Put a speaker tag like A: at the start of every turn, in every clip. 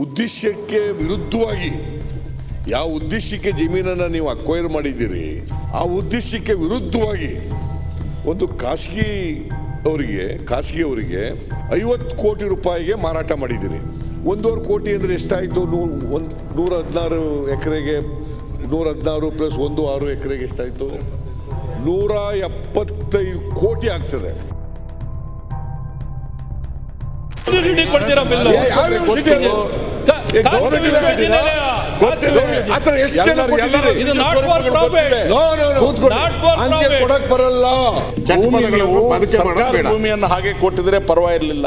A: ಉದ್ದೇಶಕ್ಕೆ ವಿರುದ್ಧವಾಗಿ ಯಾವ ಉದ್ದೇಶಕ್ಕೆ ಜಮೀನನ್ನು ನೀವು ಅಕ್ವೈರ್ ಮಾಡಿದ್ದೀರಿ, ಆ ಉದ್ದೇಶಕ್ಕೆ ವಿರುದ್ಧವಾಗಿ ಒಂದು ಖಾಸಗಿ ಅವರಿಗೆ ಖಾಸಗಿ ಅವರಿಗೆ ಐವತ್ತು ಕೋಟಿ ರೂಪಾಯಿಗೆ ಮಾರಾಟ ಮಾಡಿದ್ದೀರಿ. ಒಂದೂವರೆ ಕೋಟಿ ಅಂದರೆ ಎಷ್ಟಾಯಿತು? ನೂ, ಒಂದು ನೂರ ಹದಿನಾರು ಎಕರೆಗೆ ನೂರ ಹದಿನಾರು ಪ್ಲಸ್ ಒಂದು ಆರು ಎಕರೆಗೆ ಎಷ್ಟಾಯಿತು? ನೂರ ಎಪ್ಪತ್ತೈದು ಕೋಟಿ ಆಗ್ತದೆ.
B: ಕೊಡ್ತೀರಾ
C: ಬಿಲ್.
D: ಭೂಮಿಯನ್ನ ಹಾಗೆ ಕೊಟ್ಟಿದ್ರೆ ಪರವಾಗಿರ್ಲಿಲ್ಲ.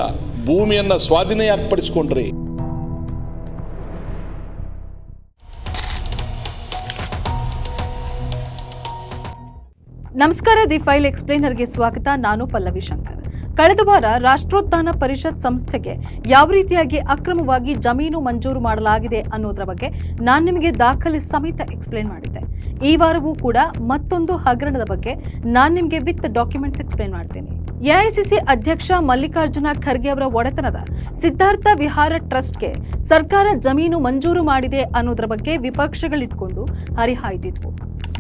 D: ಭೂಮಿಯನ್ನ ಸ್ವಾಧೀನ ಯಾಕೆ ಪಡಿಸ್ಕೊಂಡ್ರಿ
E: ನಮಸ್ಕಾರ ದಿ ಫೈಲ್ ಎಕ್ಸ್ಪ್ಲೈನರ್ಗೆ ಸ್ವಾಗತ. ನಾನು ಪಲ್ಲವಿ ಶಂಕರ್. ಕಳೆದ ವಾರ ರಾಷ್ಟ್ರೋತ್ಥಾನ ಪರಿಷತ್ ಸಂಸ್ಥೆಗೆ ಯಾವ ರೀತಿಯಾಗಿ ಅಕ್ರಮವಾಗಿ ಜಮೀನು ಮಂಜೂರು ಮಾಡಲಾಗಿದೆ ಅನ್ನೋದ್ರ ಬಗ್ಗೆ ನಾನು ನಿಮಗೆ ದಾಖಲೆ ಸಮೇತ ಎಕ್ಸ್ಪ್ಲೇನ್ ಮಾಡಿದ್ದೆ. ಈ ವಾರವೂ ಕೂಡ ಮತ್ತೊಂದು ಹಗರಣದ ಬಗ್ಗೆ ನಾನು ನಿಮಗೆ ವಿತ್ ಡಾಕ್ಯುಮೆಂಟ್ಸ್ ಎಕ್ಸ್ಪ್ಲೇನ್ ಮಾಡ್ತೀನಿ. ಎಐಸಿಸಿ ಅಧ್ಯಕ್ಷ ಮಲ್ಲಿಕಾರ್ಜುನ ಖರ್ಗೆ ಅವರ ಒಡೆತನದ ಸಿದ್ಧಾರ್ಥ ವಿಹಾರ ಟ್ರಸ್ಟ್ಗೆ ಸರ್ಕಾರ ಜಮೀನು ಮಂಜೂರು ಮಾಡಿದೆ ಅನ್ನೋದ್ರ ಬಗ್ಗೆ ವಿಪಕ್ಷಗಳಿಟ್ಕೊಂಡು ಹರಿಹಾಯ್ದಿದ್ವು.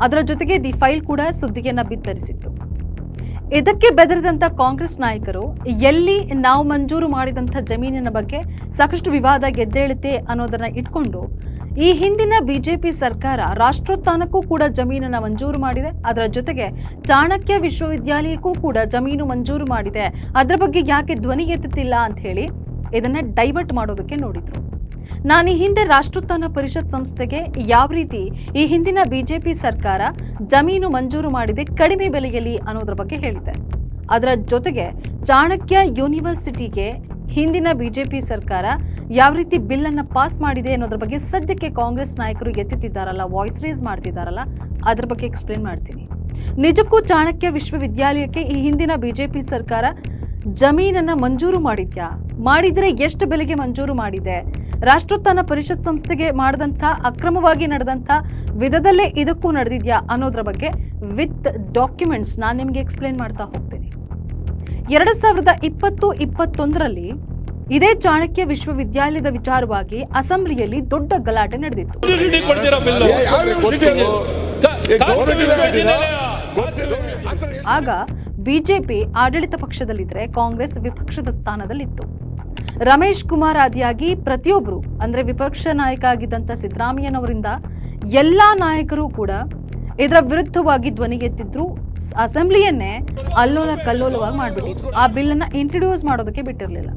E: ಅದರ ಜೊತೆಗೆ ದಿ ಫೈಲ್ ಕೂಡ ಸುದ್ದಿಯನ್ನ ಬಿತ್ತರಿಸಿತ್ತು. ಇದಕ್ಕೆ ಬೆದರಿದಂತ ಕಾಂಗ್ರೆಸ್ ನಾಯಕರು, ಎಲ್ಲಿ ನಾವು ಮಂಜೂರು ಮಾಡಿದಂಥ ಜಮೀನಿನ ಬಗ್ಗೆ ಸಾಕಷ್ಟು ವಿವಾದ ಗೆದ್ದೇಳುತ್ತೆ ಅನ್ನೋದನ್ನ ಇಟ್ಕೊಂಡು, ಈ ಹಿಂದಿನ ಬಿಜೆಪಿ ಸರ್ಕಾರ ರಾಷ್ಟ್ರೋತ್ಥಾನಕ್ಕೂ ಕೂಡ ಜಮೀನನ್ನ ಮಂಜೂರು ಮಾಡಿದೆ. ಅದರ ಜೊತೆಗೆ ಚಾಣಕ್ಯ ವಿಶ್ವವಿದ್ಯಾಲಯಕ್ಕೂ ಕೂಡ ಜಮೀನು ಮಂಜೂರು ಮಾಡಿದೆ. ಅದರ ಬಗ್ಗೆ ಯಾಕೆ ಧ್ವನಿ ಎತ್ತುತ್ತಿಲ್ಲ ಅಂತ ಹೇಳಿ ಇದನ್ನ ಡೈವರ್ಟ್ ಮಾಡೋದಕ್ಕೆ ನೋಡಿದ್ರು. ನಾನು ಈ ಹಿಂದೆ ರಾಷ್ಟ್ರೋತ್ಥಾನ ಪರಿಷತ್ ಸಂಸ್ಥೆಗೆ ಯಾವ ರೀತಿ ಈ ಹಿಂದಿನ ಬಿಜೆಪಿ ಸರ್ಕಾರ ಜಮೀನು ಮಂಜೂರು ಮಾಡಿದೆ, ಕಡಿಮೆ ಬೆಲೆಯಲ್ಲಿ ಅನ್ನೋದ್ರ ಬಗ್ಗೆ ಹೇಳಿದೆ ಅದರ ಜೊತೆಗೆ ಚಾಣಕ್ಯ ಯೂನಿವರ್ಸಿಟಿಗೆ ಹಿಂದಿನ ಬಿಜೆಪಿ ಸರ್ಕಾರ ಯಾವ ರೀತಿ ಬಿಲ್ ಅನ್ನ ಪಾಸ್ ಮಾಡಿದೆ ಅನ್ನೋದ್ರ ಬಗ್ಗೆ ಸದ್ಯಕ್ಕೆ ಕಾಂಗ್ರೆಸ್ ನಾಯಕರು ಎತ್ತುತ್ತಿದ್ದಾರಲ್ಲ, ವಾಯ್ಸ್ ರೇಸ್ ಮಾಡ್ತಿದ್ದಾರಲ್ಲ, ಅದ್ರ ಬಗ್ಗೆ ಎಕ್ಸ್ಪ್ಲೇನ್ ಮಾಡ್ತೀನಿ. ನಿಜಕ್ಕೂ ಚಾಣಕ್ಯ ವಿಶ್ವವಿದ್ಯಾಲಯಕ್ಕೆ ಈ ಹಿಂದಿನ ಬಿಜೆಪಿ ಸರ್ಕಾರ ಜಮೀನನ್ನ ಮಂಜೂರು ಮಾಡಿದ್ಯಾ? ಮಾಡಿದ್ರೆ ಎಷ್ಟು ಬೆಲೆಗೆ ಮಂಜೂರು ಮಾಡಿದೆ? ರಾಷ್ಟ್ರೋತ್ಥಾನ ಪರಿಷತ್ ಸಂಸ್ಥೆಗೆ ಮಾಡಿದಂಥ ಅಕ್ರಮವಾಗಿ ನಡೆದಂಥ ವಿಧದಲ್ಲೇ ಇದಕ್ಕೂ ನಡೆದಿದ್ಯಾ ಅನ್ನೋದ್ರ ಬಗ್ಗೆ ವಿತ್ ಡಾಕ್ಯುಮೆಂಟ್ಸ್ ನಾನು ನಿಮಗೆ ಎಕ್ಸ್ಪ್ಲೇನ್ ಮಾಡ್ತಾ ಹೋಗ್ತೀನಿ. ಎರಡು ಸಾವಿರದ ಇಪ್ಪತ್ತು ಇಪ್ಪತ್ತೊಂದರಲ್ಲಿ ಇದೇ ಚಾಣಕ್ಯ ವಿಶ್ವವಿದ್ಯಾಲಯದ ವಿಚಾರವಾಗಿ ಅಸೆಂಬ್ಲಿಯಲ್ಲಿ ದೊಡ್ಡ ಗಲಾಟೆ ನಡೆದಿತ್ತು. ಆಗ ಬಿಜೆಪಿ ಆಡಳಿತ ಪಕ್ಷದಲ್ಲಿದ್ರೆ ಕಾಂಗ್ರೆಸ್ ವಿಪಕ್ಷದ ಸ್ಥಾನದಲ್ಲಿತ್ತು. ರಮೇಶ್ ಕುಮಾರ್ ಆದಿಯಾಗಿ ಪ್ರತಿಯೊಬ್ರು, ಅಂದ್ರೆ ವಿಪಕ್ಷ ನಾಯಕ ಆಗಿದ್ದಂತ ಸಿದ್ದರಾಮಯ್ಯನವರಿಂದ ಎಲ್ಲಾ ನಾಯಕರು ಕೂಡ ಇದರ ವಿರುದ್ಧವಾಗಿ ಧ್ವನಿ ಎತ್ತಿದ್ರು. ಅಸೆಂಬ್ಲಿಯನ್ನೇ ಅಲ್ಲೋಲ ಕಲ್ಲೋಲವಾಗಿ ಮಾಡ್ಬಿಟ್ಟಿದ್ರು. ಆ ಬಿಲ್ ಇಂಟ್ರಡ್ಯೂಸ್ ಇಂಟ್ರೊಡ್ಯೂಸ್ ಮಾಡೋದಕ್ಕೆ ಬಿಟ್ಟಿರಲಿಲ್ಲ.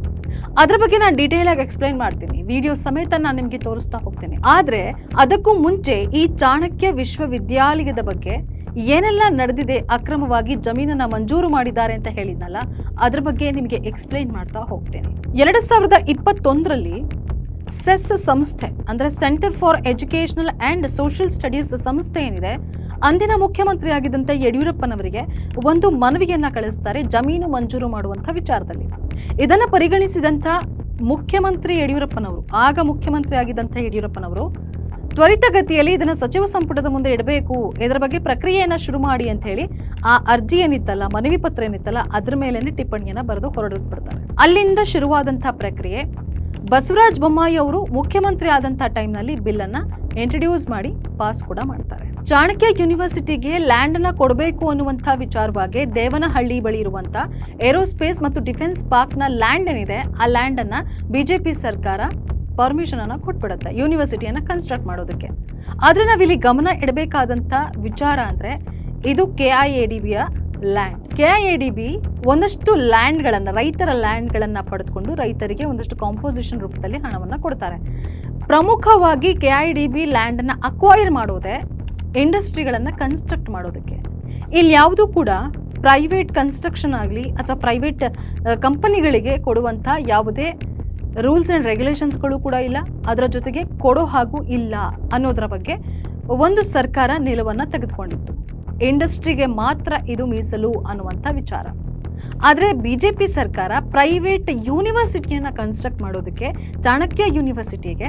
E: ಅದ್ರ ಬಗ್ಗೆ ನಾನು ಡೀಟೇಲ್ ಆಗಿ ಎಕ್ಸ್ಪ್ಲೈನ್ ಮಾಡ್ತೀನಿ. ವಿಡಿಯೋ ಸಮೇತ ನಾನು ನಿಮಗೆ ತೋರಿಸ್ತಾ ಹೋಗ್ತೀನಿ. ಆದ್ರೆ ಅದಕ್ಕೂ ಮುಂಚೆ ಈ ಚಾಣಕ್ಯ ವಿಶ್ವವಿದ್ಯಾಲಯದ ಬಗ್ಗೆ ಏನೆಲ್ಲ ನಡೆದಿದೆ ಅಕ್ರಮವಾಗಿ ಜಮೀನನ್ನ ಮಂಜೂರು ಮಾಡಿದ್ದಾರೆ ಅಂತ ಹೇಳಿದ್ನಲ್ಲ, ಅದ್ರ ಬಗ್ಗೆ ನಿಮಗೆ ಎಕ್ಸ್ಪ್ಲೈನ್ ಮಾಡ್ತಾ ಹೋಗ್ತೇನೆ. ಎರಡ್ ಸಾವಿರದ ಇಪ್ಪತ್ತೊಂದರಲ್ಲಿ ಸೆಸ್ ಸಂಸ್ಥೆ, ಅಂದ್ರೆ centre for educational and social studies ಸಂಸ್ಥೆ ಏನಿದೆ, ಅಂದಿನ ಮುಖ್ಯಮಂತ್ರಿ ಆಗಿದ್ದಂತೆ ಯಡಿಯೂರಪ್ಪನವರಿಗೆ ಒಂದು ಮನವಿಯನ್ನ ಕಳಿಸ್ತಾರೆ ಜಮೀನು ಮಂಜೂರು ಮಾಡುವಂತ ವಿಚಾರದಲ್ಲಿ. ಇದನ್ನ ಪರಿಗಣಿಸಿದಂತ ಮುಖ್ಯಮಂತ್ರಿ ಯಡಿಯೂರಪ್ಪನವರು, ಆಗ ಮುಖ್ಯಮಂತ್ರಿ ಆಗಿದ್ದಂತ ಯಡಿಯೂರಪ್ಪನವರು ತ್ವರಿತಗತಿಯಲ್ಲಿ ಇದನ್ನ ಸಚಿವ ಸಂಪುಟದ ಮುಂದೆ ಇಡಬೇಕು. ಇದರ ಬಗ್ಗೆ ಪ್ರಕ್ರಿಯೆಯನ್ನ ಶುರು ಮಾಡಿ ಅಂತ ಹೇಳಿ ಆ ಅರ್ಜಿ ಏನಿತ್ತಲ್ಲ ಮನವಿ ಪತ್ರ ಏನಿತ್ತಲ್ಲ ಅದ್ರ ಮೇಲೇನೆ ಟಿಪ್ಪಣಿಯನ್ನ ಬರೆದು ಹೊರಡಿಸ್ಬಿಡ್ತಾರೆ. ಅಲ್ಲಿಂದ ಶುರುವಾದಂತಹ ಪ್ರಕ್ರಿಯೆ, ಬಸವರಾಜ ಬೊಮ್ಮಾಯಿ ಅವರು ಮುಖ್ಯಮಂತ್ರಿ ಆದಂತಹ ಟೈಮ್ನಲ್ಲಿ ಬಿಲ್ ಅನ್ನ ಇಂಟ್ರಡ್ಯೂಸ್ ಮಾಡಿ ಪಾಸ್ ಕೂಡ ಮಾಡ್ತಾರೆ. ಚಾಣಕ್ಯ ಯೂನಿವರ್ಸಿಟಿಗೆ ಲ್ಯಾಂಡ್ ಅನ್ನ ಕೊಡಬೇಕು ಅನ್ನುವಂಥ ವಿಚಾರವಾಗಿ ದೇವನಹಳ್ಳಿ ಬಳಿ ಇರುವಂತ ಏರೋಸ್ಪೇಸ್ ಮತ್ತು ಡಿಫೆನ್ಸ್ ಪಾರ್ಕ್ನ ಲ್ಯಾಂಡ್ ಏನಿದೆ, ಆ ಲ್ಯಾಂಡ್ ಅನ್ನ ಬಿಜೆಪಿ ಸರ್ಕಾರ ಪರ್ಮಿಷನ್ ಅನ್ನ ಕೊಟ್ಬಿಡುತ್ತೆ ಯೂನಿವರ್ಸಿಟಿಯನ್ನ ಕನ್ಸ್ಟ್ರಕ್ಟ್ ಮಾಡೋದಕ್ಕೆ. ಆದ್ರೆ ನಾವಿಲ್ಲಿ ಗಮನ ಇಡಬೇಕಾದಂತ ವಿಚಾರ ಅಂದ್ರೆ ಇದು K I A D ಬಿಯ land K I A D B ಒಂದಷ್ಟು ಲ್ಯಾಂಡ್ಗಳನ್ನ ರೈತರ ಲ್ಯಾಂಡ್ಗಳನ್ನು ಪಡೆದುಕೊಂಡು ರೈತರಿಗೆ ಒಂದಷ್ಟು ಕಾಂಪೋಸಿಷನ್ ರೂಪದಲ್ಲಿ ಹಣವನ್ನ ಕೊಡ್ತಾರೆ. ಪ್ರಮುಖವಾಗಿ K I D B land ಅನ್ನ ಅಕ್ವೈರ್ ಮಾಡೋದೇ ಇಂಡಸ್ಟ್ರಿಗಳನ್ನ ಕನ್ಸ್ಟ್ರಕ್ಟ್ ಮಾಡೋದಕ್ಕೆ. ಇಲ್ಲಿ ಯಾವುದು ಕೂಡ ಪ್ರೈವೇಟ್ ಕನ್ಸ್ಟ್ರಕ್ಷನ್ ಆಗಲಿ ಅಥವಾ ಪ್ರೈವೇಟ್ ಕಂಪನಿಗಳಿಗೆ ಕೊಡುವಂಥ ಯಾವುದೇ ರೂಲ್ಸ್ ಆ್ಯಂಡ್ ರೆಗ್ಯುಲೇಷನ್ಸ್ಗಳು ಕೂಡ ಇಲ್ಲ, ಅದರ ಜೊತೆಗೆ ಕೊಡೋ ಹಾಗೂ ಇಲ್ಲ ಅನ್ನೋದ್ರ ಬಗ್ಗೆ ಒಂದು ಸರ್ಕಾರ ನಿಲುವನ್ನು ತೆಗೆದುಕೊಂಡಿತ್ತು. ಇಂಡಸ್ಟ್ರಿಗೆ ಮಾತ್ರ ಇದು ಮೀಸಲು ಅನ್ನುವಂಥ ವಿಚಾರ. ಆದರೆ ಬಿ ಜೆ ಪಿ ಸರ್ಕಾರ ಪ್ರೈವೇಟ್ ಯೂನಿವರ್ಸಿಟಿಯನ್ನು ಕನ್ಸ್ಟ್ರಕ್ಟ್ ಮಾಡೋದಕ್ಕೆ, ಚಾಣಕ್ಯ ಯೂನಿವರ್ಸಿಟಿಗೆ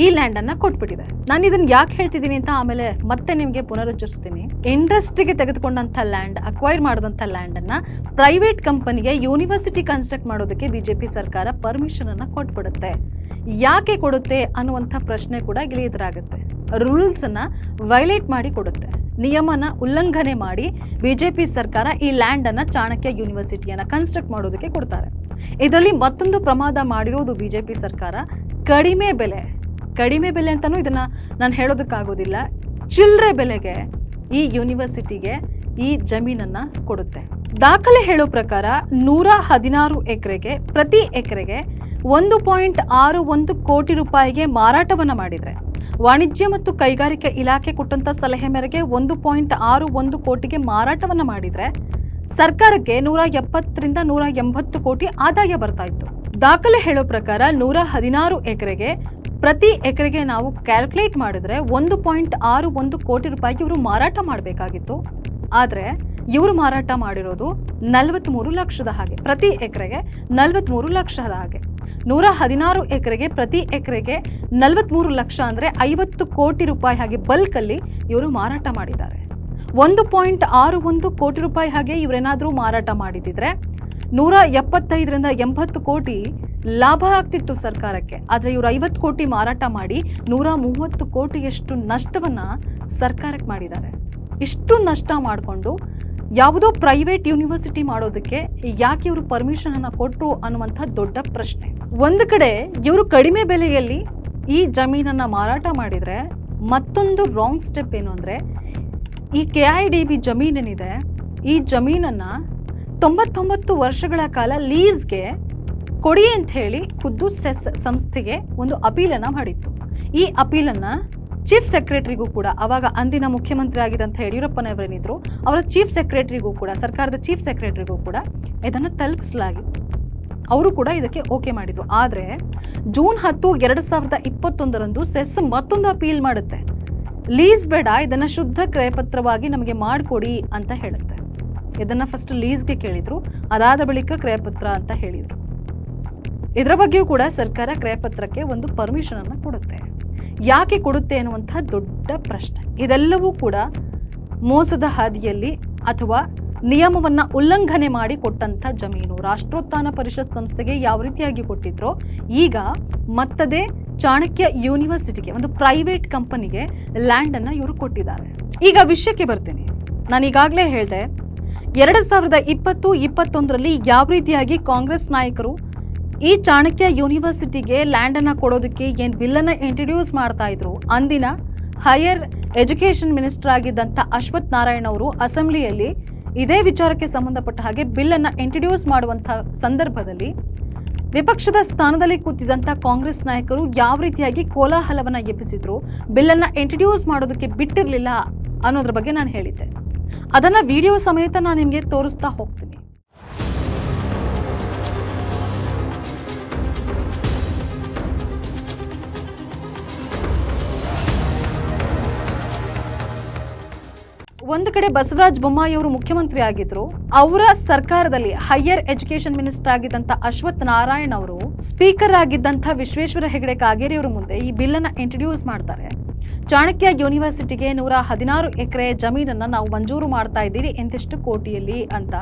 E: ಈ ಲ್ಯಾಂಡ್ ಅನ್ನ ಕೊಟ್ಬಿಟ್ಟಿದೆ. ನಾನು ಇದನ್ನ ಯಾಕೆ ಹೇಳ್ತಿದ್ದೀನಿ ಅಂತ ಆಮೇಲೆ ಮತ್ತೆ ನಿಮಗೆ ಪುನರುಚ್ಚರಿಸ್ತೀನಿ. ಇಂಡಸ್ಟ್ರಿಗೆ ತೆಗೆದುಕೊಂಡಂತ ಲ್ಯಾಂಡ್ ಅಕ್ವೈರ್ ಮಾಡಿದಂತ ಲ್ಯಾಂಡ್ ಅನ್ನ ಪ್ರೈವೇಟ್ ಕಂಪನಿಗೆ ಯೂನಿವರ್ಸಿಟಿ ಕನ್ಸ್ಟ್ರಕ್ಟ್ ಮಾಡೋದಕ್ಕೆ ಬಿಜೆಪಿ ಸರ್ಕಾರ ಪರ್ಮಿಷನ್ ಅನ್ನ ಕೊಟ್ಬಿಡುತ್ತೆ. ಯಾಕೆ ಕೊಡುತ್ತೆ ಅನ್ನುವಂಥ ಪ್ರಶ್ನೆ ಕೂಡ ಇಲ್ಲಿ ರೂಲ್ಸ್ ಅನ್ನ ವೈಲೇಟ್ ಮಾಡಿ ಕೊಡುತ್ತೆ. ನಿಯಮನ ಉಲ್ಲಂಘನೆ ಮಾಡಿ ಬಿಜೆಪಿ ಸರ್ಕಾರ ಈ ಲ್ಯಾಂಡ್ ಅನ್ನ ಚಾಣಕ್ಯ ಯೂನಿವರ್ಸಿಟಿಯನ್ನ ಕನ್ಸ್ಟ್ರಕ್ಟ್ ಮಾಡೋದಕ್ಕೆ ಕೊಡ್ತಾರೆ. ಇದರಲ್ಲಿ ಮತ್ತೊಂದು ಪ್ರಮಾದ ಮಾಡಿರೋದು ಬಿಜೆಪಿ ಸರ್ಕಾರ. ಕಡಿಮೆ ಬೆಲೆ. ಕಡಿಮೆ ಬೆಲೆ ಅಂತಾನೂ ಇದನ್ನ ನಾನು ಹೇಳೋದಕ್ಕಾಗೋದಿಲ್ಲ. ಚಿಲ್ಲರೆ ಬೆಲೆಗೆ ಈ ಯೂನಿವರ್ಸಿಟಿಗೆ ಈ ಜಮೀನನ್ನ ಕೊಡುತ್ತೆ. ದಾಖಲೆ ಹೇಳೋ ಪ್ರಕಾರ ನೂರ ಹದಿನಾರು ಎಕರೆಗೆ, ಪ್ರತಿ ಎಕರೆಗೆ ಒಂದು ಪಾಯಿಂಟ್ ಆರು ಒಂದು ಕೋಟಿ ರೂಪಾಯಿಗೆ ಮಾರಾಟವನ್ನ ಮಾಡಿದ್ರೆ, ವಾಣಿಜ್ಯ ಮತ್ತು ಕೈಗಾರಿಕೆ ಇಲಾಖೆ ಕೊಟ್ಟಂತ ಸಲಹೆ ಮೇರೆಗೆ ಒಂದು ಪಾಯಿಂಟ್ ಆರು ಒಂದು ಕೋಟಿಗೆ ಮಾರಾಟವನ್ನ ಮಾಡಿದ್ರೆ, ಸರ್ಕಾರಕ್ಕೆ ನೂರ ಎಪ್ಪತ್ತರಿಂದ ನೂರ ಎಂಬತ್ತು ಕೋಟಿ ಆದಾಯ ಬರ್ತಾ ಇತ್ತು. ದಾಖಲೆ ಹೇಳೋ ಪ್ರಕಾರ ನೂರ ಹದಿನಾರು ಎಕರೆಗೆ ಪ್ರತಿ ಎಕರೆಗೆ ನಾವು ಕ್ಯಾಲ್ಕುಲೇಟ್ ಮಾಡಿದ್ರೆ ಒಂದು ಪಾಯಿಂಟ್ ಆರು ಒಂದು ಕೋಟಿ ರೂಪಾಯಿ ಇವರು ಮಾರಾಟ ಮಾಡಬೇಕಾಗಿತ್ತು. ಆದರೆ ಇವರು ಮಾರಾಟ ಮಾಡಿರೋದು ನಲವತ್ತ್ಮೂರು ಲಕ್ಷದ ಹಾಗೆ. ಪ್ರತಿ ಎಕರೆಗೆ ನಲವತ್ತ್ಮೂರು ಲಕ್ಷದ ಹಾಗೆ. ನೂರ ಹದಿನಾರು ಎಕರೆಗೆ ಪ್ರತಿ ಎಕರೆಗೆ ನಲವತ್ತ್ಮೂರು ಲಕ್ಷ ಅಂದರೆ ಐವತ್ತು ಕೋಟಿ ರೂಪಾಯಿ ಹಾಗೆ ಬಲ್ಕಲ್ಲಿ ಇವರು ಮಾರಾಟ ಮಾಡಿದ್ದಾರೆ. ಒಂದು ಪಾಯಿಂಟ್ ಆರು ಒಂದು ಕೋಟಿ ರೂಪಾಯಿ ಹಾಗೆ ಇವರೇನಾದರೂ ಮಾರಾಟ ಮಾಡಿದಿದ್ರೆ ನೂರ ಎಪ್ಪತ್ತೈದರಿಂದ ಎಂಬತ್ತು ಕೋಟಿ ಲಾಭ ಆಗ್ತಿತ್ತು ಸರ್ಕಾರಕ್ಕೆ. ಆದ್ರೆ ಇವರು ಐವತ್ತು ಕೋಟಿ ಮಾರಾಟ ಮಾಡಿ ನೂರ ಮೂವತ್ತು ಕೋಟಿಯಷ್ಟು ನಷ್ಟವನ್ನ ಸರ್ಕಾರಕ್ಕೆ ಮಾಡಿದ್ದಾರೆ. ಇಷ್ಟು ನಷ್ಟ ಮಾಡಿಕೊಂಡು ಯಾವುದೋ ಪ್ರೈವೇಟ್ ಯೂನಿವರ್ಸಿಟಿ ಮಾಡೋದಕ್ಕೆ ಯಾಕೆ ಇವರು ಪರ್ಮಿಷನ್ ಅನ್ನ ಕೊಟ್ಟರು ಅನ್ನುವಂಥ ದೊಡ್ಡ ಪ್ರಶ್ನೆ. ಒಂದು ಕಡೆ ಇವರು ಕಡಿಮೆ ಬೆಲೆಯಲ್ಲಿ ಈ ಜಮೀನನ್ನ ಮಾರಾಟ ಮಾಡಿದ್ರೆ ಮತ್ತೊಂದು ರಾಂಗ್ ಸ್ಟೆಪ್ ಏನು ಅಂದ್ರೆ ಈ ಕೆ ಐ ಡಿ ಬಿ ಜಮೀನೇನಿದೆ ಈ ಜಮೀನನ್ನ ತೊಂಬತ್ತೊಂಬತ್ತು ವರ್ಷಗಳ ಕಾಲ ಲೀಸ್ಗೆ ಕೊಡಿ ಅಂತ ಹೇಳಿ ಖುದ್ದು ಸೆಸ್ ಸಂಸ್ಥೆಗೆ ಒಂದು ಅಪೀಲನ್ನ ಮಾಡಿತ್ತು. ಈ ಅಪೀಲನ್ನ ಚೀಫ್ ಸೆಕ್ರೆಟರಿಗೂ ಕೂಡ, ಅವಾಗ ಅಂದಿನ ಮುಖ್ಯಮಂತ್ರಿ ಆಗಿದ್ದಂಥ ಯಡಿಯೂರಪ್ಪನವರೇನಿದ್ರು, ಅವರ ಚೀಫ್ ಸೆಕ್ರೆಟರಿಗೂ ಕೂಡ, ಸರ್ಕಾರದ ಚೀಫ್ ಸೆಕ್ರೆಟರಿಗೂ ಕೂಡ ಇದನ್ನು ತಲುಪಿಸಲಾಗಿತ್ತು. ಅವರು ಕೂಡ ಇದಕ್ಕೆ ಓಕೆ ಮಾಡಿದ್ರು. ಆದರೆ ಜೂನ್ ಹತ್ತು ಎರಡು ಸಾವಿರದ ಇಪ್ಪತ್ತೊಂದರಂದು ಸೆಸ್ ಮತ್ತೊಂದು ಅಪೀಲ್ ಮಾಡುತ್ತೆ. ಲೀಸ್ ಬೇಡ, ಇದನ್ನ ಶುದ್ಧ ಕ್ರಯಪತ್ರವಾಗಿ ನಮಗೆ ಮಾಡಿಕೊಡಿ ಅಂತ ಹೇಳುತ್ತೆ. ಇದನ್ನ ಫಸ್ಟ್ ಲೀಸ್ಗೆ ಕೇಳಿದ್ರು. ಅದಾದ ಬಳಿಕ ಕ್ರಯಪತ್ರ ಅಂತ ಹೇಳಿದ್ರು. ಇದರ ಬಗ್ಗೆಯೂ ಕೂಡ ಸರ್ಕಾರ ಕ್ರಯಪತ್ರಕ್ಕೆ ಒಂದು ಪರ್ಮಿಷನ್ ಅನ್ನು ಕೊಡುತ್ತೆ. ಯಾಕೆ ಕೊಡುತ್ತೆ ಅನ್ನುವಂಥ ದೊಡ್ಡ ಪ್ರಶ್ನೆ. ಇದೆಲ್ಲವೂ ಕೂಡ ಮೋಸದ ಹಾದಿಯಲ್ಲಿ ಅಥವಾ ನಿಯಮವನ್ನ ಉಲ್ಲಂಘನೆ ಮಾಡಿ ಕೊಟ್ಟಂತ ಜಮೀನು. ರಾಷ್ಟ್ರೋತ್ಥಾನ ಪರಿಷತ್ ಸಂಸ್ಥೆಗೆ ಯಾವ ರೀತಿಯಾಗಿ ಕೊಟ್ಟಿದ್ರೋ, ಈಗ ಮತ್ತದೇ ಚಾಣಕ್ಯ ಯೂನಿವರ್ಸಿಟಿಗೆ, ಒಂದು ಪ್ರೈವೇಟ್ ಕಂಪನಿಗೆ ಲ್ಯಾಂಡ್ ಅನ್ನ ಇವರು ಕೊಟ್ಟಿದ್ದಾರೆ. ಈಗ ವಿಷಯಕ್ಕೆ ಬರ್ತೀನಿ. ನಾನು ಈಗಾಗಲೇ ಹೇಳಿದೆ, ಎರಡು ಸಾವಿರದ ಇಪ್ಪತ್ತು, ಇಪ್ಪತ್ತೊಂದರಲ್ಲಿ ಯಾವ ರೀತಿಯಾಗಿ ಕಾಂಗ್ರೆಸ್ ನಾಯಕರು ಈ ಚಾಣಕ್ಯ ಯೂನಿವರ್ಸಿಟಿಗೆ ಲ್ಯಾಂಡ್ ಅನ್ನ ಕೊಡೋದಕ್ಕೆ ಏನ್ ಬಿಲ್ ಅನ್ನ ಇಂಟ್ರಡ್ಯೂಸ್ ಮಾಡ್ತಾ ಇದ್ರು? ಅಂದಿನ ಹೈಯರ್ ಎಜುಕೇಶನ್ ಮಿನಿಸ್ಟರ್ ಆಗಿದ್ದಂಥ ಅಶ್ವಥ್ ನಾರಾಯಣ್ ಅವರು ಅಸೆಂಬ್ಲಿಯಲ್ಲಿ ಇದೇ ವಿಚಾರಕ್ಕೆ ಸಂಬಂಧಪಟ್ಟ ಹಾಗೆ ಬಿಲ್ ಅನ್ನ ಇಂಟ್ರಡ್ಯೂಸ್ ಮಾಡುವಂತ ಸಂದರ್ಭದಲ್ಲಿ ವಿಪಕ್ಷದ ಸ್ಥಾನದಲ್ಲಿ ಕೂತಿದ್ದಂಥ ಕಾಂಗ್ರೆಸ್ ನಾಯಕರು ಯಾವ ರೀತಿಯಾಗಿ ಕೋಲಾಹಲವನ್ನ ಎಬ್ಬಿಸಿದ್ರು? ಬಿಲ್ ಅನ್ನ ಇಂಟ್ರಡ್ಯೂಸ್ ಮಾಡೋದಕ್ಕೆ ಬಿಟ್ಟಿರಲಿಲ್ಲ ಅನ್ನೋದ್ರ ಬಗ್ಗೆ ನಾನು ಹೇಳಿದ್ದೆ. ಅದನ್ನ ವಿಡಿಯೋ ಸಮೇತ ನಾನು ನಿಮಗೆ ತೋರಿಸ್ತಾ ಹೋಗ್ತೀನಿ. ಒಂದು ಕಡೆ ಬಸವರಾಜ ಬೊಮ್ಮಾಯಿ ಅವರು ಮುಖ್ಯಮಂತ್ರಿ ಆಗಿದ್ರು, ಅವರ ಸರ್ಕಾರದಲ್ಲಿ ಹೈಯರ್ ಎಜುಕೇಶನ್ ಮಿನಿಸ್ಟರ್ ಆಗಿದ್ದಂತ ಅಶ್ವಥ್ ನಾರಾಯಣ್ ಅವರು ಸ್ಪೀಕರ್ ಆಗಿದ್ದಂತ ವಿಶ್ವೇಶ್ವರ ಹೆಗಡೆ ಕಾಗೇರಿ ಅವರ ಮುಂದೆ ಈ ಬಿಲ್ ಅನ್ನ ಇಂಟ್ರಡ್ಯೂಸ್ ಮಾಡ್ತಾರೆ. ಚಾಣಕ್ಯ ಯೂನಿವರ್ಸಿಟಿಗೆ ನೂರ ಹದಿನಾರು ಎಕರೆ ಜಮೀನನ್ನ ನಾವು ಮಂಜೂರು ಮಾಡ್ತಾ ಇದ್ದೀವಿ, ಎಂತಿಷ್ಟು ಕೋಟಿಯಲ್ಲಿ ಅಂತ.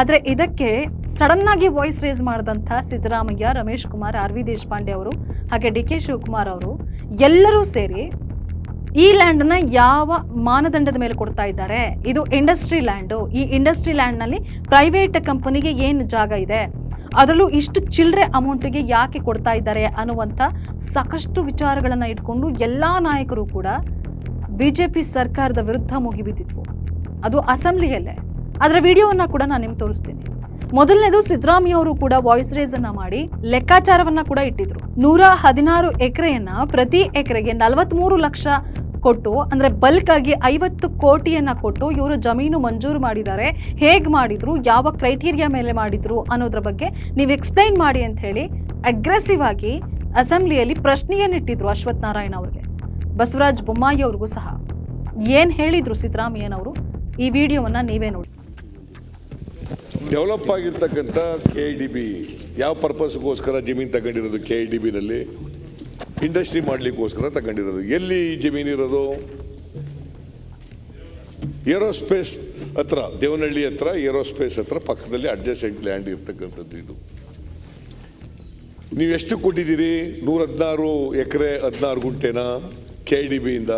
E: ಆದ್ರೆ ಇದಕ್ಕೆ ಸಡನ್ ಆಗಿ ವಾಯ್ಸ್ ರೇಸ್ ಮಾಡಿದಂಥ ಸಿದ್ದರಾಮಯ್ಯ, ರಮೇಶ್ ಕುಮಾರ್, ಆರ್ ವಿ ದೇಶಪಾಂಡೆ ಅವರು, ಹಾಗೆ ಡಿ ಕೆ ಶಿವಕುಮಾರ್ ಅವರು ಎಲ್ಲರೂ ಸೇರಿ ಈ ಲ್ಯಾಂಡ್ ಅನ್ನ ಯಾವ ಮಾನದಂಡದ ಮೇಲೆ ಕೊಡ್ತಾ ಇದ್ದಾರೆ? ಇದು ಇಂಡಸ್ಟ್ರಿ ಲ್ಯಾಂಡು ಈ ಇಂಡಸ್ಟ್ರಿ ಲ್ಯಾಂಡ್ನಲ್ಲಿ ಪ್ರೈವೇಟ್ ಕಂಪನಿಗೆ ಏನು ಜಾಗ ಇದೆ? ಅದರಲ್ಲೂ ಇಷ್ಟು ಚಿಲ್ಲರೆ ಅಮೌಂಟಿಗೆ ಯಾಕೆ ಕೊಡ್ತಾ ಇದ್ದಾರೆ ಅನ್ನುವಂಥ ಸಾಕಷ್ಟು ವಿಚಾರಗಳನ್ನ ಇಟ್ಕೊಂಡು ಎಲ್ಲಾ ನಾಯಕರು ಕೂಡ ಬಿಜೆಪಿ ಸರ್ಕಾರದ ವಿರುದ್ಧ ಮುಗಿಬಿದ್ದಿತ್ತು. ಅದು ಅಸೆಂಬ್ಲಿಯಲ್ಲೇ. ಅದರ ವಿಡಿಯೋವನ್ನ ಕೂಡ ನಾನು ನಿಮ್ಗೆ ತೋರಿಸ್ತೀನಿ. ಮೊದಲನೇದು ಸಿದ್ದರಾಮಯ್ಯ ಅವರು ಕೂಡ ವಾಯ್ಸ್ ರೇಸ್ ಅನ್ನ ಮಾಡಿ ಲೆಕ್ಕಾಚಾರವನ್ನ ಕೂಡ ಇಟ್ಟಿದ್ರು. ನೂರ ಹದಿನಾರು ಎಕರೆಯನ್ನ ಪ್ರತಿ ಎಕರೆಗೆ ನಲವತ್ಮೂರು ಲಕ್ಷ ಕೊಟ್ಟು, ಅಂದ್ರೆ ಬಲ್ಕ್ ಆಗಿ ಐವತ್ತು ಕೋಟಿಯನ್ನ ಕೊಟ್ಟು ಇವರು ಜಮೀನು ಮಂಜೂರು ಮಾಡಿದ್ದಾರೆ. ಹೇಗ್ ಮಾಡಿದ್ರು, ಯಾವ ಕ್ರೈಟೀರಿಯಾ ಮೇಲೆ ಮಾಡಿದ್ರು ಅನ್ನೋದ್ರ ಬಗ್ಗೆ ನೀವು ಎಕ್ಸ್ಪ್ಲೈನ್ ಮಾಡಿ ಅಂತ ಹೇಳಿ ಅಗ್ರೆಸಿವ್ ಆಗಿ ಅಸೆಂಬ್ಲಿಯಲ್ಲಿ ಪ್ರಶ್ನೆಯನ್ನಿಟ್ಟಿದ್ರು ಅಶ್ವಥ್ ನಾರಾಯಣ ಅವರಿಗೆ. ಬಸವರಾಜ್ ಬೊಮ್ಮಾಯಿ ಅವ್ರಿಗೂ ಸಹ. ಏನ್ ಹೇಳಿದ್ರು ಸಿದ್ದರಾಮಯ್ಯನವರು? ಈ ವಿಡಿಯೋವನ್ನ ನೀವೇ ನೋಡಿ.
A: ಡೆವಲಪ್ ಆಗಿರ್ತಕ್ಕಂಥ ಕೆ ಐ ಡಿ ಬಿ ಯಾವ ಪರ್ಪಸ್ಗೋಸ್ಕರ ಜಮೀನು ತಗೊಂಡಿರೋದು ಕೆ ಐ ಡಿ ಬಿನಲ್ಲಿ ಇಂಡಸ್ಟ್ರಿ ಮಾಡಲಿಕ್ಕೋಸ್ಕರ ತಗೊಂಡಿರೋದು. ಎಲ್ಲಿ ಜಮೀನಿರೋದು ಏರೋಸ್ಪೇಸ್ ಹತ್ರ, ದೇವನಹಳ್ಳಿ ಹತ್ರ ಏರೋಸ್ಪೇಸ್ ಹತ್ರ ಪಕ್ಕದಲ್ಲಿ ಅಡ್ಜಸೆಂಟ್ ಲ್ಯಾಂಡ್ ಇರ್ತಕ್ಕಂಥದ್ದು ಇದು. ನೀವು ಎಷ್ಟು ಕೊಟ್ಟಿದ್ದೀರಿ? ನೂರ ಹದಿನಾರು ಎಕರೆ, ಹದಿನಾರು ಗುಂಟೆನ ಕೆ ಡಿ ಬಿಯಿಂದ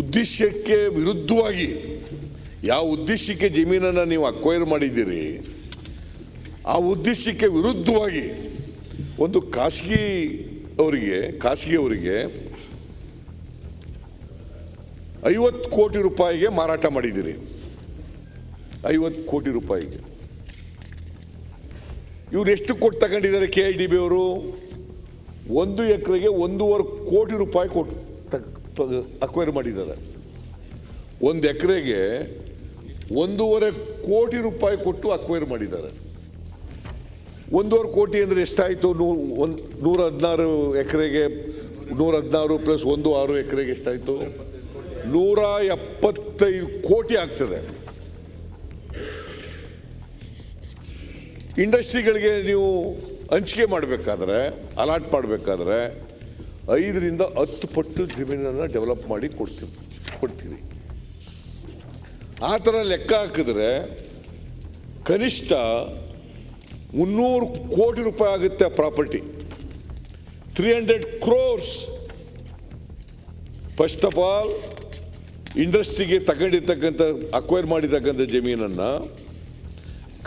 A: ಉದ್ದೇಶಕ್ಕೆ ವಿರುದ್ಧವಾಗಿ ಯಾವ ಉದ್ದೇಶಕ್ಕೆ ಜಮೀನನ್ನು ನೀವು ಅಕ್ವೈರ್ ಮಾಡಿದ್ದೀರಿ, ಆ ಉದ್ದೇಶಕ್ಕೆ ವಿರುದ್ಧವಾಗಿ ಒಂದು ಖಾಸಗಿ ಅವರಿಗೆ ಖಾಸಗಿ ಅವರಿಗೆ ಐವತ್ತು ಕೋಟಿ ರೂಪಾಯಿಗೆ ಮಾರಾಟ ಮಾಡಿದ್ದೀರಿ. ಐವತ್ತು ಕೋಟಿ ರೂಪಾಯಿಗೆ. ಇವ್ರು ಎಷ್ಟು ಕೊಟ್ಟು ತಗೊಂಡಿದ್ದಾರೆ ಕೆ ಐ ಡಿ ಬಿ ಅವರು? ಒಂದು ಎಕರೆಗೆ ಒಂದೂವರೆ ಕೋಟಿ ರೂಪಾಯಿ ಕೊಟ್ಟು ಅಕ್ವೈರ್ ಮಾಡಿದ್ದಾರೆ. ಒಂದು ಎಕರೆಗೆ ಒಂದೂವರೆ ಕೋಟಿ ರೂಪಾಯಿ ಕೊಟ್ಟು ಅಕ್ವೈರ್ ಮಾಡಿದ್ದಾರೆ. ಒಂದೂವರೆ ಕೋಟಿ ಅಂದರೆ ಎಷ್ಟಾಯಿತು? ನೂ, ಒಂದು ನೂರ ಹದಿನಾರು ಎಕರೆಗೆ ನೂರ ಹದಿನಾರು ಪ್ಲಸ್ ಒಂದು ಆರು ಎಕರೆಗೆ ಎಷ್ಟಾಯಿತು? ನೂರ ಎಪ್ಪತ್ತೈದು ಕೋಟಿ ಆಗ್ತದೆ. ಇಂಡಸ್ಟ್ರಿಗಳಿಗೆ ನೀವು ಹಂಚಿಕೆ ಮಾಡಬೇಕಾದ್ರೆ, ಅಲಾಟ್ ಮಾಡಬೇಕಾದ್ರೆ, ಐದರಿಂದ ಹತ್ತು ಪಟ್ಟು ಜಮೀನನ್ನು ಡೆವಲಪ್ ಮಾಡಿ ಕೊಡ್ತೀವಿ ಕೊಡ್ತೀವಿ. ಆ ಥರ ಲೆಕ್ಕ ಹಾಕಿದ್ರೆ ಕನಿಷ್ಠ ಮುನ್ನೂರು ಕೋಟಿ ರೂಪಾಯಿ ಆಗುತ್ತೆ property. Three hundred crores first of all ಇಂಡಸ್ಟ್ರಿಗೆ ತಗೊಂಡಿರ್ತಕ್ಕಂಥ ಅಕ್ವೈರ್ ಮಾಡಿರ್ತಕ್ಕಂಥ ಜಮೀನನ್ನು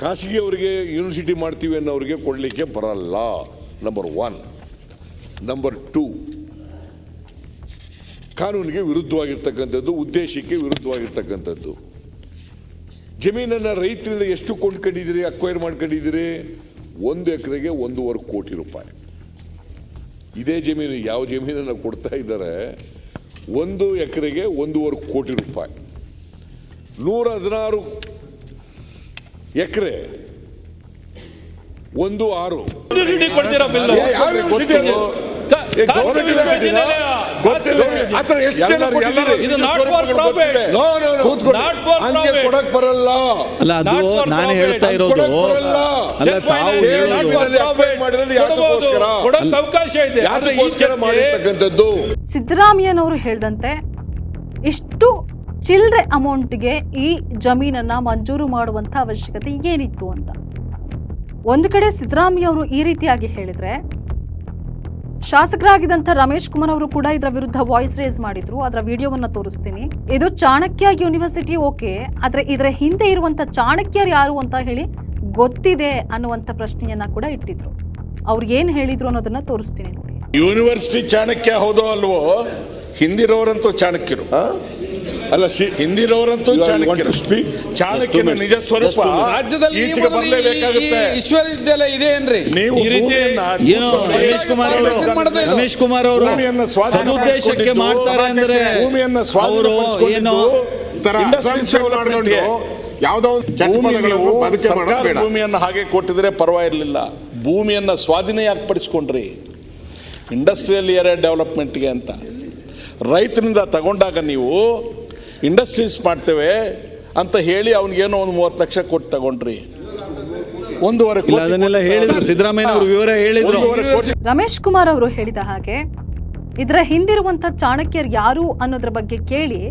A: ಖಾಸಗಿಯವರಿಗೆ ಯೂನಿವರ್ಸಿಟಿ ಮಾಡ್ತೀವಿ ಅನ್ನೋರಿಗೆ ಕೊಡಲಿಕ್ಕೆ ಬರಲ್ಲ. ನಂಬರ್ ಒನ್ ನಂಬರ್ ಟೂ ಕಾನೂನಿಗೆ ವಿರುದ್ಧವಾಗಿರ್ತಕ್ಕಂಥದ್ದು, ಉದ್ದೇಶಕ್ಕೆ ವಿರುದ್ಧವಾಗಿರ್ತಕ್ಕಂಥದ್ದು. ಜಮೀನನ್ನು ರೈತರಿಂದ ಎಷ್ಟು ಕೊಂಡ್ಕೊಂಡಿದ್ದೀರಿ ಅಕ್ವೈರ್ ಮಾಡ್ಕೊಂಡಿದ್ದೀರಿ? ಒಂದು ಎಕರೆಗೆ ಒಂದೂವರೆ ಕೋಟಿ ರೂಪಾಯಿ. ಇದೇ ಜಮೀನು ಯಾವ ಜಮೀನನ್ನು ಕೊಡ್ತಾ ಇದ್ದಾರೆ ಒಂದು ಎಕರೆಗೆ ಒಂದೂವರೆ ಕೋಟಿ ರೂಪಾಯಿ. ನೂರ ಹದಿನಾರು ಎಕರೆ ಒಂದು ಆರು.
B: ಕೊಡ್ತೀರಾ
A: ಎಷ್ಟು ಜನ ಹಂಗೆ. ಕೊಡಕ್ ಬರಲ್ಲ.
C: ಅಲ್ಲ ಅದು ನಾನು ಹೇಳ್ತಾ ಇರೋದು. ಅಲ್ಲ ತಾವು
A: ಹೇಳೋದು-
E: ಸಿದ್ದರಾಮಯ್ಯನವರು ಹೇಳಿದಂತೆ ಇಷ್ಟು ಚಿಲ್ಲರೆ ಅಮೌಂಟ್ಗೆ ಈ ಜಮೀನನ್ನ ಮಂಜೂರು ಮಾಡುವಂತ ಅವಶ್ಯಕತೆ ಏನಿತ್ತು ಅಂತ. ಒಂದು ಕಡೆ ಸಿದ್ದರಾಮಯ್ಯ ಅವರು ಈ ರೀತಿಯಾಗಿ ಹೇಳಿದ್ರೆ ಶಾಸಕರಾಗಿದ್ದಂಥ ರಮೇಶ್ ಕುಮಾರ್ ಅವರು ಕೂಡ ಇದರ ವಿರುದ್ಧ ವಾಯ್ಸ್ ರೇಸ್ ಮಾಡಿದ್ರು. ಅದರ ವಿಡಿಯೋವನ್ನ ತೋರಿಸ್ತೀನಿ. ಇದು ಚಾಣಕ್ಯ ಯೂನಿವರ್ಸಿಟಿ ಓಕೆ ಆದ್ರೆ ಇದರ ಹಿಂದೆ ಇರುವಂತ ಚಾಣಕ್ಯರು ಯಾರು ಅಂತ ಹೇಳಿ ಗೊತ್ತಿದೆ ಅನ್ನುವಂತ ಪ್ರಶ್ನೆಯನ್ನ ಕೂಡ ಇಟ್ಟಿದ್ರು. ಅವ್ರು ಏನ್ ಹೇಳಿದ್ರು ಅನ್ನೋದನ್ನ ತೋರಿಸ್ತೀನಿ ನೋಡಿ.
D: ಯೂನಿವರ್ಸಿಟಿ ಚಾಣಕ್ಯ ಹೌದೋ ಅಲ್ವೋ? ಹಿಂದಿರೋರಂತೂ ಚಾಣಕ್ಯರು.
A: ಅಲ್ಲ ಸಿ
D: ಹಿಂದಿರೋರಂತೂ ಚಾಣಕ್ಯರು. ಚಾಣಕ್ಯನ ನಿಜ ಸ್ವರೂಪ.
F: ರಾಜ್ಯದಲ್ಲಿ
D: ಈಚೆಗೆ ಬರಲೇಬೇಕಾಗುತ್ತೆ.
F: ವಿಶ್ವವಿದ್ಯಾಲಯ ಇದೆ ಏನ್ರಿ?
D: ನೀವು
C: ಏನು ರಮೇಶ್ ಕುಮಾರ್ ಅವರು ರಮೇಶ್ ಕುಮಾರ್ ಅವರು
D: ಭೂಮಿಯನ್ನ ಸ್ವಾಧೀನ
C: ಸದುದ್ದೇಶಕ್ಕೆ ಮಾಡ್ತಾರೆ ಅಂದ್ರೆ
D: ಭೂಮಿಯನ್ನ
C: ಸ್ವಾಧೀನಪಡಿಸಿಕೊಂಡು
D: ಸ್ವಾಧೀನಪಡಿಸಿಕೊಂಡಿದ್ದು
C: ಏನು
G: ಯಾವುದೋ
D: ಭೂಮಿಯನ್ನ ಹಾಗೆ ಕೊಟ್ಟಿದ್ರೆ ಪರವಾಗಿರ್ಲಿಲ್ಲ. ಭೂಮಿಯನ್ನ ಸ್ವಾಧೀನ ಯಾಕೆ ಪಡಿಸ್ಕೊಂಡ್ರಿ? ಇಂಡಸ್ಟ್ರಿಯಲ್ ಏರಿಯಾ ಡೆವಲಪ್ಮೆಂಟ್ಗೆ ಅಂತ. ರೈತನಿಂದ ತಗೊಂಡಾಗ ನೀವು ಇಂಡಸ್ಟ್ರೀಸ್ ಮಾಡ್ತೇವೆ ಅಂತ ಹೇಳಿ ಅವನಿಗೇನೋ ಒಂದು ಮೂವತ್ತು ಲಕ್ಷ ಕೊಟ್ಟು ತಗೊಂಡ್ರಿ. ಒಂದೂವರೆ
C: ಇಲ್ಲ ಅದನ್ನೆಲ್ಲ ಹೇಳಿದ್ರು. ಸಿದ್ದರಾಮಯ್ಯ ಅವರು ವಿವರ ಹೇಳಿದ್ರು.
E: ರಮೇಶ್ ಕುಮಾರ್ ಅವರು ಹೇಳಿದ ಹಾಗೆ ಇದರ ಹಿಂದಿರುವಂತ ಚಾಣಕ್ಯರು ಯಾರು ಅನ್ನೋದ್ರ ಬಗ್ಗೆ ಕೇಳಿ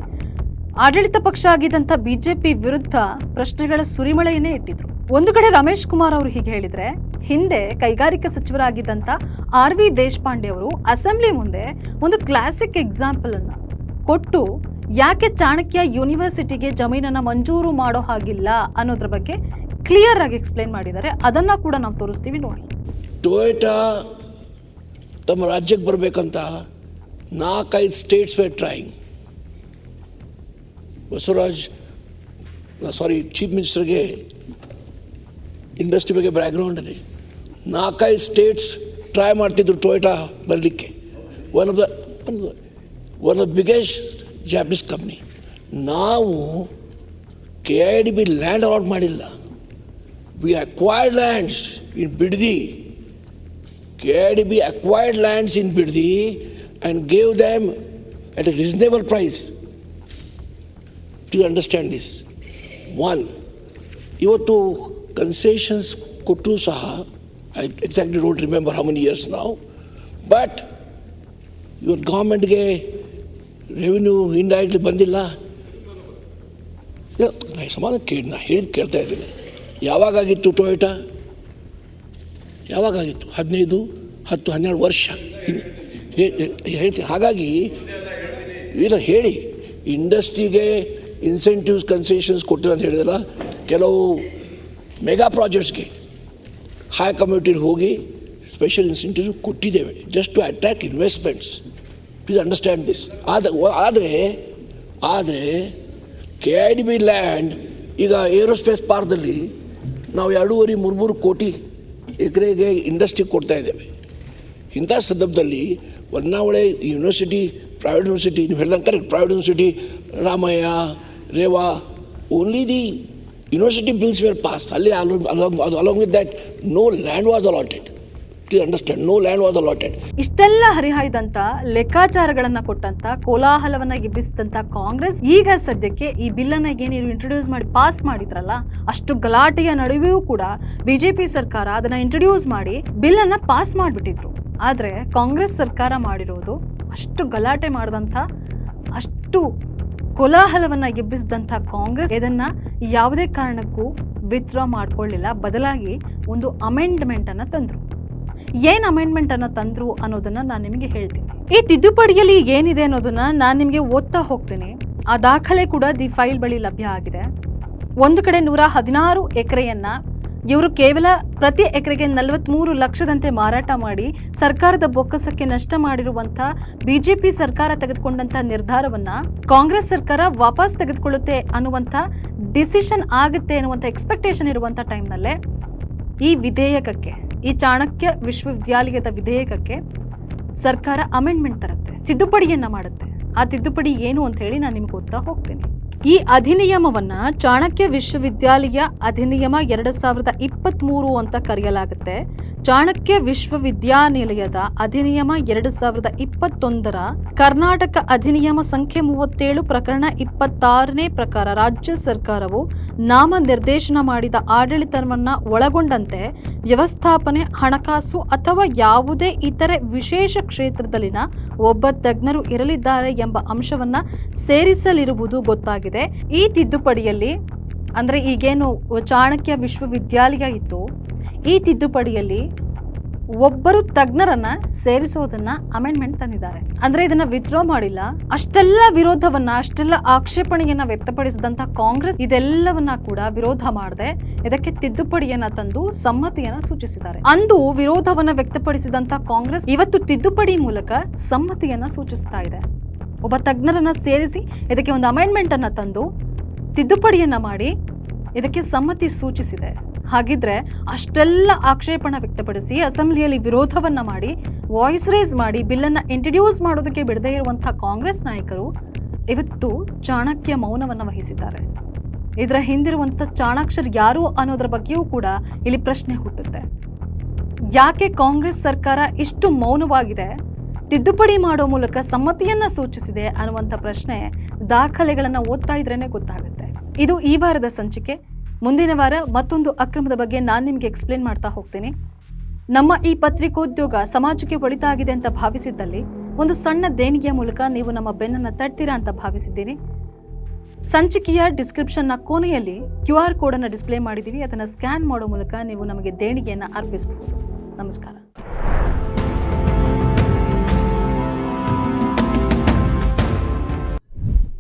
E: ಆಡಳಿತ ಪಕ್ಷ ಆಗಿದ್ದಂತ ಬಿಜೆಪಿ ವಿರುದ್ಧ ಪ್ರಶ್ನೆಗಳ ಸುರಿಮಳೆಯನ್ನೇ ಇಟ್ಟಿದ್ರು. ಒಂದು ಕಡೆ ರಮೇಶ್ ಕುಮಾರ್ ಅವರು ಹೀಗೆ ಹೇಳಿದ್ರೆ ಹಿಂದೆ ಕೈಗಾರಿಕಾ ಸಚಿವರಾಗಿದ್ದಂಥ ಆರ್ ವಿ ದೇಶಪಾಂಡೆ ಅವರು ಅಸೆಂಬ್ಲಿ ಮುಂದೆ ಒಂದು ಕ್ಲಾಸಿಕ್ ಎಕ್ಸಾಂಪಲ್ ಅನ್ನ ಕೊಟ್ಟು ಯಾಕೆ ಚಾಣಕ್ಯ ಯೂನಿವರ್ಸಿಟಿಗೆ ಜಮೀನನ್ನ ಮಂಜೂರು ಮಾಡೋ ಹಾಗಿಲ್ಲ ಅನ್ನೋದ್ರ ಬಗ್ಗೆ ಕ್ಲಿಯರ್ ಆಗಿ ಎಕ್ಸ್ಪ್ಲೈನ್ ಮಾಡಿದ್ದಾರೆ. ಅದನ್ನ ಕೂಡ ನಾವು ತೋರಿಸ್ತೀವಿ ನೋಡಿ.
H: ಟೊಯೋಟಾ ತಮ್ಮ ರಾಜ್ಯಕ್ಕೆ ಬರಬೇಕಂತ ನಾಲ್ಕೈದು states were trying Basavaraj sorry chief ಮಿನಿಸ್ಟರ್ಗೆ industry ಬಗ್ಗೆ ಬ್ಯಾಕ್ಗ್ರೌಂಡ್ ಇದೆ. ನಾಲ್ಕೈದು ಸ್ಟೇಟ್ಸ್ ಟ್ರೈ ಮಾಡ್ತಿದ್ರು ಟೊಯೋಟಾ ಬರಲಿಕ್ಕೆ one of the one of the biggest Japanese company ನಾವು K I D B land allot ಮಾಡಿಲ್ಲ we acquired lands in Bidadi KIDB acquired lands in Biddi and gave them at a reasonable price. Do you understand this? One, ಇವತ್ತು concessions ಕೊಟ್ಟರೂ ಸಹ I exactly don't remember how many years now. But your ಗೌರ್ಮೆಂಟ್ಗೆ revenue indirectly ಬಂದಿಲ್ಲ. ಸಮಾನ ಕೇಳಿ ನಾ ಹೇಳಿದ ಕೇಳ್ತಾ ಇದ್ದೀನಿ. ಯಾವಾಗಾಗಿತ್ತು ಟೊಯೋಟಾ ಯಾವಾಗಾಗಿತ್ತು? ಹದಿನೈದು, ಹತ್ತು, ಹನ್ನೆರಡು ವರ್ಷ. ಹೇಳ್ತೀನಿ. ಹಾಗಾಗಿ ಇಲ್ಲ, ಹೇಳಿ. ಇಂಡಸ್ಟ್ರಿಗೆ ಇನ್ಸೆಂಟಿವ್ಸ್ ಕನ್ಸೆಷನ್ಸ್ ಕೊಟ್ಟಿಲ್ಲ ಅಂತ ಹೇಳಿದಲ್ಲ, ಕೆಲವು ಮೆಗಾ ಪ್ರಾಜೆಕ್ಟ್ಸ್ಗೆ ಹೈ ಕಮ್ಯುನಿಟಿಗೆ ಹೋಗಿ ಸ್ಪೆಷಲ್ ಇನ್ಸೆಂಟಿವ್ ಕೊಟ್ಟಿದ್ದೇವೆ just to attract investments please understand this ಆದ, ಆದರೆ ಆದರೆ K I D B land ಈಗ ಏರೋಸ್ಪೇಸ್ ಪಾರ್ಕ್ದಲ್ಲಿ ನಾವು ಎರಡೂವರೆ ಮೂರು ಮೂರು ಕೋಟಿ ಎಕರೆಗೆ ಇಂಡಸ್ಟ್ರಿ ಕೊಡ್ತಾ ಇದ್ದೇವೆ. ಇಂಥ ಸಂದರ್ಭದಲ್ಲಿ ಹೊನ್ನಾವಳೆ ಯೂನಿವರ್ಸಿಟಿ ಪ್ರೈವೇಟ್ ಯೂನಿವರ್ಸಿಟಿ ನೀವು ಹೇಳ್ದಂಗೆ correct private university Ramaiah, Reva only the along with that no land was allotted to understand no land was allotted
E: ಇಷ್ಟೆಲ್ಲ ಹರಿಹಾಯ್ದಂತ ಲೆಕ್ಕಾಚಾರಗಳನ್ನ ಕೊಟ್ಟಂತ ಕೋಲಾಹಲವನ್ನ ಎಬ್ಬಿಸಿದಂತ ಕಾಂಗ್ರೆಸ್ ಈಗ ಸದ್ಯಕ್ಕೆ ಈ ಬಿಲ್ ಅನ್ನ ಏನು ಇಂಟ್ರೊಡ್ಯೂಸ್ ಮಾಡಿ ಪಾಸ್ ಮಾಡಿದ್ರಲ್ಲ, ಅಷ್ಟು ಗಲಾಟೆಯ ನಡುವೆಯೂ ಕೂಡ ಬಿಜೆಪಿ ಸರ್ಕಾರ ಅದನ್ನ ಇಂಟ್ರೊಡ್ಯೂಸ್ ಮಾಡಿ ಬಿಲ್ ಅನ್ನ ಪಾಸ್ ಮಾಡಿಬಿಟ್ಟಿದ್ರು. ಆದ್ರೆ ಕಾಂಗ್ರೆಸ್ ಸರ್ಕಾರ ಮಾಡಿರೋದು ಅಷ್ಟು ಗಲಾಟೆ ಮಾಡಿದಂತ ಅಷ್ಟು ಕೋಲಾಹಲವನ್ನ ಎಬ್ಬಿಸಿದಂಥ ಕಾಂಗ್ರೆಸ್ ಇದನ್ನ ಯಾವುದೇ ಕಾರಣಕ್ಕೂ ವಿತ್ಡ್ರಾ ಮಾಡ್ಕೊಳ್ಳಿಲ್ಲ. ಬದಲಾಗಿ ಒಂದು ಅಮೆಂಡ್ಮೆಂಟ್ ಅನ್ನ ತಂದ್ರು. ಏನ್ ಅಮೆಂಡ್ಮೆಂಟ್ ಅನ್ನ ತಂದ್ರು ಅನ್ನೋದನ್ನ ನಾನು ನಿಮಗೆ ಹೇಳ್ತೀನಿ. ಈ ತಿದ್ದುಪಡಿಯಲ್ಲಿ ಏನಿದೆ ಅನ್ನೋದನ್ನ ನಾನು ನಿಮಗೆ ಓದ್ತಾ ಹೋಗ್ತೀನಿ. ಆ ದಾಖಲೆ ಕೂಡ ದಿ ಫೈಲ್ ಬಳಿ ಲಭ್ಯ ಆಗಿದೆ. ಒಂದು ಕಡೆ ನೂರ ಹದಿನಾರು ಎಕರೆಯನ್ನ ಇವರು ಕೇವಲ ಪ್ರತಿ ಎಕರೆಗೆ ನಲವತ್ಮೂರು ಲಕ್ಷದಂತೆ ಮಾರಾಟ ಮಾಡಿ ಸರ್ಕಾರದ ಬೊಕ್ಕಸಕ್ಕೆ ನಷ್ಟ ಮಾಡಿರುವಂಥ ಬಿಜೆಪಿ ಸರ್ಕಾರ ತೆಗೆದುಕೊಂಡಂತ ನಿರ್ಧಾರವನ್ನ ಕಾಂಗ್ರೆಸ್ ಸರ್ಕಾರ ವಾಪಸ್ ತೆಗೆದುಕೊಳ್ಳುತ್ತೆ ಅನ್ನುವಂತ ಡಿಸಿಷನ್ ಆಗುತ್ತೆ ಅನ್ನುವಂತ ಎಕ್ಸ್ಪೆಕ್ಟೇಷನ್ ಇರುವಂಥ ಟೈಮ್ನಲ್ಲೇ ಈ ವಿಧೇಯಕಕ್ಕೆ, ಈ ಚಾಣಕ್ಯ ವಿಶ್ವವಿದ್ಯಾಲಯದ ವಿಧೇಯಕಕ್ಕೆ ಸರ್ಕಾರ ಅಮೆಂಡ್ಮೆಂಟ್ ತರುತ್ತೆ, ತಿದ್ದುಪಡಿಯನ್ನ ಮಾಡುತ್ತೆ. ಆ ತಿದ್ದುಪಡಿ ಏನು ಅಂತ ಹೇಳಿ ನಾನು ನಿಮ್ಗೆ ಓದ್ತಾ ಹೋಗ್ತೇನೆ. ಈ ಅಧಿನಿಯಮವನ್ನ ಚಾಣಕ್ಯ ವಿಶ್ವವಿದ್ಯಾಲಯ ಅಧಿನಿಯಮ ಎರಡ್ ಸಾವಿರದ ಇಪ್ಪತ್ತ್ ಮೂರು ಅಂತ ಕರೆಯಲಾಗುತ್ತೆ. ಚಾಣಕ್ಯ ವಿಶ್ವವಿದ್ಯಾನಿಲಯದ ಅಧಿನಿಯಮ ಎರಡು ಸಾವಿರದ ಇಪ್ಪತ್ತೊಂದರ ಕರ್ನಾಟಕ ಅಧಿನಿಯಮ ಸಂಖ್ಯೆ ಮೂವತ್ತೇಳು ಪ್ರಕರಣ ಇಪ್ಪತ್ತಾರನೇ ಪ್ರಕಾರ ರಾಜ್ಯ ಸರ್ಕಾರವು ನಾಮ ನಿರ್ದೇಶನ ಮಾಡಿದ ಆಡಳಿತವನ್ನ ಒಳಗೊಂಡಂತೆ ವ್ಯವಸ್ಥಾಪನೆ, ಹಣಕಾಸು ಅಥವಾ ಯಾವುದೇ ಇತರೆ ವಿಶೇಷ ಕ್ಷೇತ್ರದಲ್ಲಿನ ಒಬ್ಬ ತಜ್ಞರು ಇರಲಿದ್ದಾರೆ ಎಂಬ ಅಂಶವನ್ನ ಸೇರಿಸಲಿರುವುದು ಗೊತ್ತಾಗಿದೆ. ಈ ತಿದ್ದುಪಡಿಯಲ್ಲಿ, ಅಂದ್ರೆ ಈಗೇನು ಚಾಣಕ್ಯ ವಿಶ್ವವಿದ್ಯಾಲಯ ಇತ್ತು, ಈ ತಿದ್ದುಪಡಿಯಲ್ಲಿ ಒಬ್ಬರು ತಜ್ಞರನ್ನ ಸೇರಿಸೋದನ್ನ ಅಮೆಂಡ್ಮೆಂಟ್ ತಂದಿದ್ದಾರೆ. ಅಂದ್ರೆ ಇದನ್ನ ವಿತ್ಡ್ರಾ ಮಾಡಿಲ್ಲ. ಅಷ್ಟೆಲ್ಲ ವಿರೋಧವನ್ನ, ಅಷ್ಟೆಲ್ಲ ಆಕ್ಷೇಪಣೆಯನ್ನ ವ್ಯಕ್ತಪಡಿಸಿದಂತ ಕಾಂಗ್ರೆಸ್ ಇದೆಲ್ಲವನ್ನ ಕೂಡ ವಿರೋಧ ಮಾಡದೆ. ಇದಕ್ಕೆ ತಿದ್ದುಪಡಿಯನ್ನ ತಂದು ಸಮ್ಮತಿಯನ್ನ ಸೂಚಿಸಿದ್ದಾರೆ. ಅಂದು ವಿರೋಧವನ್ನ ವ್ಯಕ್ತಪಡಿಸಿದಂತ ಕಾಂಗ್ರೆಸ್ ಇವತ್ತು ತಿದ್ದುಪಡಿ ಮೂಲಕ ಸಮ್ಮತಿಯನ್ನ ಸೂಚಿಸ್ತಾ ಇದೆ. ಒಬ್ಬ ತಜ್ಞರನ್ನ ಸೇರಿಸಿ ಇದಕ್ಕೆ ಒಂದು ಅಮೆಂಡ್ಮೆಂಟ್ ಅನ್ನ ತಂದು ತಿದ್ದುಪಡಿಯನ್ನ ಮಾಡಿ ಇದಕ್ಕೆ ಸಮ್ಮತಿ ಸೂಚಿಸಿದೆ. ಹಾಗಿದ್ರೆ ಅಷ್ಟೆಲ್ಲ ಆಕ್ಷೇಪಣ ವ್ಯಕ್ತಪಡಿಸಿ ಅಸೆಂಬ್ಲಿಯಲ್ಲಿ ವಿರೋಧವನ್ನ ಮಾಡಿ ವಾಯ್ಸ್ ರೇಸ್ ಮಾಡಿ ಬಿಲ್ಲನ್ನ ಇಂಟ್ರಡ್ಯೂಸ್ ಮಾಡೋದಕ್ಕೆ ಬಿಡದೇ ಇರುವಂತಹ ಕಾಂಗ್ರೆಸ್ ನಾಯಕರು ಇವತ್ತು ಚಾಣಕ್ಯ ಮೌನವನ್ನ ವಹಿಸಿದ್ದಾರೆ. ಇದರ ಹಿಂದಿರುವಂತ ಚಾಣಾಕ್ಷರ್ ಯಾರು ಅನ್ನೋದ್ರ ಬಗ್ಗೆಯೂ ಕೂಡ ಇಲ್ಲಿ ಪ್ರಶ್ನೆ ಹುಟ್ಟುತ್ತೆ. ಯಾಕೆ ಕಾಂಗ್ರೆಸ್ ಸರ್ಕಾರ ಇಷ್ಟು ಮೌನವಾಗಿದೆ? ತಿದ್ದುಪಡಿ ಮಾಡೋ ಮೂಲಕ ಸಮ್ಮತಿಯನ್ನ ಸೂಚಿಸಿದೆ ಅನ್ನುವಂಥ ಪ್ರಶ್ನೆ ದಾಖಲೆಗಳನ್ನ ಓದ್ತಾ ಇದ್ರೇನೆ ಗೊತ್ತಾಗುತ್ತೆ. ಇದು ಈ ವಾರದ ಸಂಚಿಕೆ. ಮುಂದಿನ ವಾರ ಮತ್ತೊಂದು ಅಕ್ರಮದ ಬಗ್ಗೆ ನಾನು ನಿಮಗೆ ಎಕ್ಸ್ಪ್ಲೇನ್ ಮಾಡ್ತಾ ಹೋಗ್ತೀನಿ. ನಮ್ಮ ಈ ಪತ್ರಿಕೋದ್ಯೋಗ ಸಮಾಜಕ್ಕೆ ಒಳಿತಾಗಿದೆ ಅಂತ ಭಾವಿಸಿದ್ದಲ್ಲಿ ಒಂದು ಸಣ್ಣ ದೇಣಿಗೆಯ ಮೂಲಕ ನೀವು ನಮ್ಮ ಬೆನ್ನನ್ನು ತಟ್ತೀರಾ ಅಂತ ಭಾವಿಸಿದ್ದೀನಿ. ಸಂಚಿಕೆಯ ಡಿಸ್ಕ್ರಿಪ್ಷನ್ನ ಕೊನೆಯಲ್ಲಿ ಕ್ಯೂ ಆರ್ ಕೋಡನ್ನು ಡಿಸ್ಪ್ಲೇ ಮಾಡಿದ್ದೀವಿ. ಅದನ್ನು ಸ್ಕ್ಯಾನ್ ಮಾಡೋ ಮೂಲಕ ನೀವು ನಮಗೆ ದೇಣಿಗೆಯನ್ನು ಅರ್ಪಿಸಬಹುದು ನಮಸ್ಕಾರ.